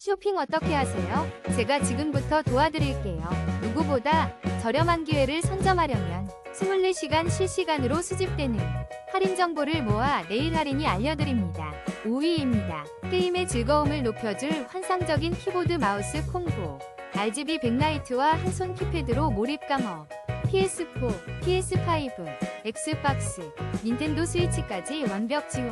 쇼핑 어떻게 하세요? 제가 지금부터 도와드릴게요. 누구보다 저렴한 기회를 선점하려면 24시간 실시간으로 수집되는 할인 정보를 모아 내일 할인이 알려드립니다. 5위입니다. 게임의 즐거움을 높여줄 환상적인 키보드 마우스 콤보. RGB 백라이트와 한 손 키패드로 몰입 강업. PS4, PS5, 엑스박스, 닌텐도 스위치까지 완벽 지원.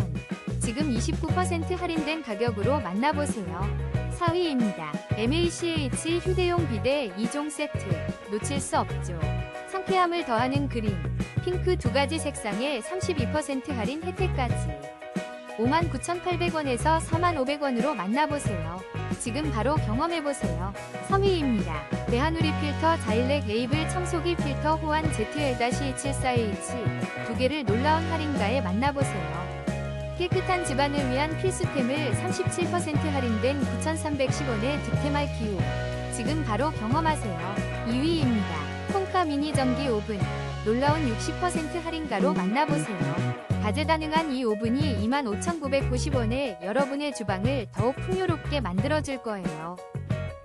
지금 29% 할인된 가격으로 만나보세요. 4위입니다. MACH 휴대용 비대 2종 세트. 놓칠 수 없죠. 상쾌함을 더하는 그린, 핑크 두 가지 색상에 32% 할인 혜택까지. 59,800원에서 4,500원으로 만나보세요. 지금 바로 경험해보세요. 3위입니다. 대한우리 필터 자일렉 에이블 청소기 필터 호환 ZL-274H 두 개를 놀라운 할인가에 만나보세요. 깨끗한 집안을 위한 필수템을 37% 할인된 9,310원의 득템할 기호. 지금 바로 경험하세요. 2위입니다. 콩카 미니 전기 오븐. 놀라운 60% 할인가로 만나보세요. 다재다능한 이 오븐이 25,990원에 여러분의 주방을 더욱 풍요롭게 만들어줄 거예요.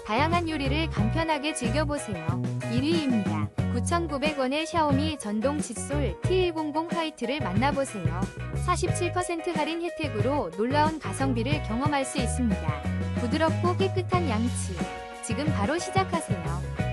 다양한 요리를 간편하게 즐겨보세요. 1위입니다. 9,900원의 샤오미 전동 칫솔 T100 화이트를 만나보세요. 47% 할인 혜택으로 놀라운 가성비를 경험할 수 있습니다. 부드럽고 깨끗한 양치. 지금 바로 시작하세요.